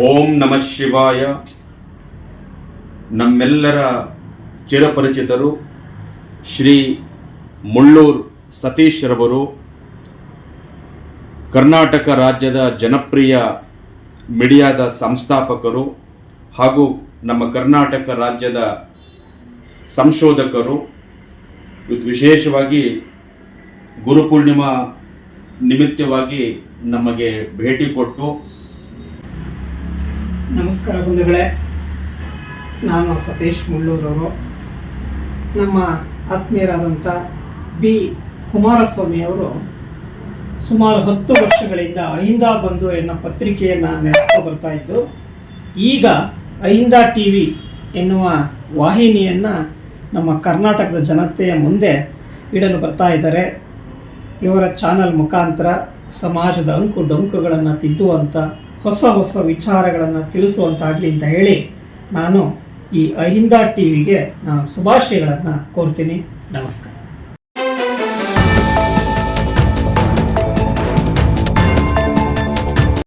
ಓಂ ನಮಃ ಶಿವಾಯ. ನಮ್ಮೆಲ್ಲರ ಚಿರಪರಿಚಿತರು ಶ್ರೀ ಮುಳ್ಳೂರ್ ಸತೀಶ್ರವರು ಕರ್ನಾಟಕ ರಾಜ್ಯದ ಜನಪ್ರಿಯ ಮೀಡಿಯಾದ ಸಂಸ್ಥಾಪಕರು ಹಾಗೂ ನಮ್ಮ ಕರ್ನಾಟಕ ರಾಜ್ಯದ ಸಂಶೋಧಕರು ವಿಶೇಷವಾಗಿ ಗುರುಪೂರ್ಣಿಮಾ ನಿಮಿತ್ತವಾಗಿ ನಮಗೆ ಭೇಟಿ ಕೊಟ್ಟು ನಮಸ್ಕಾರ ಬಂಧುಗಳೇ. ನಾನು ಸತೀಶ್ ಮುಳ್ಳೂರವರು. ನಮ್ಮ ಆತ್ಮೀಯರಾದಂಥ ಬಿ. ಕುಮಾರಸ್ವಾಮಿ ಅವರು ಸುಮಾರು ಹತ್ತು ವರ್ಷಗಳಿಂದ ಅಹಿಂದ ಬಂಧು ಎನ್ನುವ ಪತ್ರಿಕೆಯನ್ನು ನಡೆಸ್ತಾ ಬರ್ತಾ ಇದ್ದು, ಈಗ ಅಹಿಂದ ಟಿ ವಿ ಎನ್ನುವ ವಾಹಿನಿಯನ್ನು ನಮ್ಮ ಕರ್ನಾಟಕದ ಜನತೆಯ ಮುಂದೆ ಇಡಲು ಬರ್ತಾ ಇದ್ದಾರೆ. ಇವರ ಚಾನಲ್ ಮುಖಾಂತರ ಸಮಾಜದ ಅಂಕು ಡೊಂಕುಗಳನ್ನು ತಿದ್ದುವಂಥ ಹೊಸ ಹೊಸ ವಿಚಾರಗಳನ್ನು ತಿಳಿಸುವಂತಾಗಲಿ ಅಂತ ಹೇಳಿ ನಾನು ಈ ಅಹಿಂದ ಟಿ ವಿಗೆ ನಾನು ಶುಭಾಶಯಗಳನ್ನು ಕೋರ್ತೀನಿ. ನಮಸ್ಕಾರ.